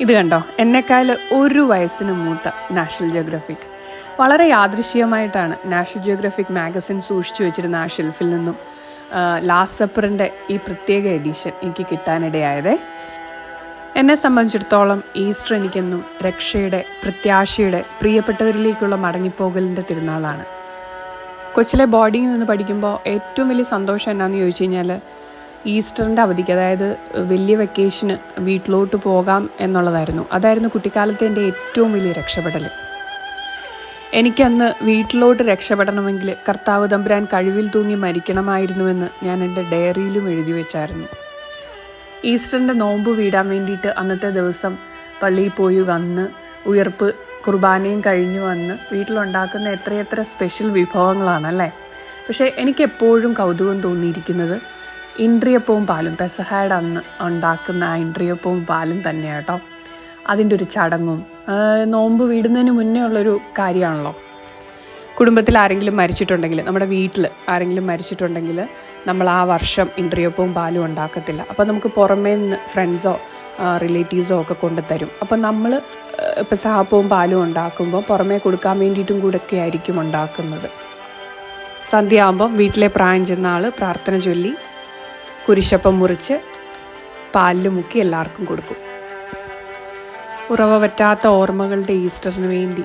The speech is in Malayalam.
ഇത് കണ്ടോ? എന്നെക്കാൾ ഒരു വയസ്സിന് മൂത്ത നാഷണൽ ജിയോഗ്രഫിക് വളരെ യാദൃശ്യമായിട്ടാണ് നാഷണൽ ജിയോഗ്രഫിക് മാഗസിൻ സൂക്ഷിച്ചു വെച്ചിരുന്ന ആ ഷെൽഫിൽ നിന്നും ലാസ്റ്റ് സപ്പറിന്റെ ഈ പ്രത്യേക എഡിഷൻ എനിക്ക് കിട്ടാനിടയായതേ. എന്നെ സംബന്ധിച്ചിടത്തോളം ഈസ്റ്റർ എനിക്കെന്നും രക്ഷയുടെ പ്രത്യാശയുടെ പ്രിയപ്പെട്ടവരിലേക്കുള്ള മടങ്ങിപ്പോകലിന്റെ തിരുനാളാണ്. കൊച്ചിലെ ബോർഡിങ്ങിൽ നിന്ന് പഠിക്കുമ്പോൾ ഏറ്റവും വലിയ സന്തോഷം എന്നാന്ന് ചോദിച്ചു കഴിഞ്ഞാൽ ഈസ്റ്ററിന്റെ അവധിക്ക് അതായത് വലിയ വെക്കേഷന് വീട്ടിലോട്ട് പോകാം എന്നുള്ളതായിരുന്നു. അതായിരുന്നു കുട്ടിക്കാലത്തെ എന്റെ ഏറ്റവും വലിയ രക്ഷപ്പെടൽ. എനിക്കന്ന് വീട്ടിലോട്ട് രക്ഷപ്പെടണമെങ്കിൽ കർത്താവ് തമ്പുരാൻ കഴിവിൽ തൂങ്ങി മരിക്കണമായിരുന്നുവെന്ന് ഞാൻ എന്റെ ഡയറിയിലും എഴുതി വെച്ചായിരുന്നു. ഈസ്റ്ററിന്റെ നോമ്പ് വീടാൻ വേണ്ടിയിട്ട് അന്നത്തെ ദിവസം പള്ളിയിൽ പോയി വന്ന് ഉയർപ്പ് കുർബാനയും കഴിഞ്ഞു വന്ന് വീട്ടിലുണ്ടാക്കുന്ന എത്രയെത്ര സ്പെഷ്യൽ വിഭവങ്ങളാണല്ലേ പക്ഷേ എനിക്കെപ്പോഴും കൗതുകം തോന്നിയിരിക്കുന്നത് ഇൻട്രിയപ്പവും പാലും. പെസഹായുടെ അന്ന് ഉണ്ടാക്കുന്ന ആ ഇൻട്രിയപ്പവും പാലും തന്നെയാണ് കേട്ടോ. അതിന്റെ ഒരു ചടങ്ങും. നോമ്പ് വീടുന്നതിന് മുന്നേ ഉള്ളൊരു കാര്യമാണല്ലോ. കുടുംബത്തിൽ ആരെങ്കിലും മരിച്ചിട്ടുണ്ടെങ്കിൽ നമ്മുടെ വീട്ടിൽ ആരെങ്കിലും മരിച്ചിട്ടുണ്ടെങ്കിൽ നമ്മൾ ആ വർഷം ഇൻട്രിയപ്പവും പാലും ഉണ്ടാക്കത്തില്ല. അപ്പോൾ നമുക്ക് പുറമേ നിന്ന് ഫ്രണ്ട്സോ റിലേറ്റീവ്സോ ഒക്കെ കൊണ്ടുതരും. അപ്പോൾ നമ്മൾ ഇപ്പോൾ സാപ്പവും പാലും ഉണ്ടാക്കുമ്പോൾ പുറമേ കൊടുക്കാൻ വേണ്ടിയിട്ടും കൂടെയൊക്കെ ആയിരിക്കും ഉണ്ടാക്കുന്നത്. സന്ധ്യയാകുമ്പം വീട്ടിലെ പ്രായം ചെന്ന ആൾ പ്രാർത്ഥന ചൊല്ലി കുരിശപ്പം മുറിച്ച് പാലിൽ മുക്കി എല്ലാവർക്കും കൊടുക്കും. ഉറവ പറ്റാത്ത ഓർമ്മകളുടെ ഈസ്റ്ററിന് വേണ്ടി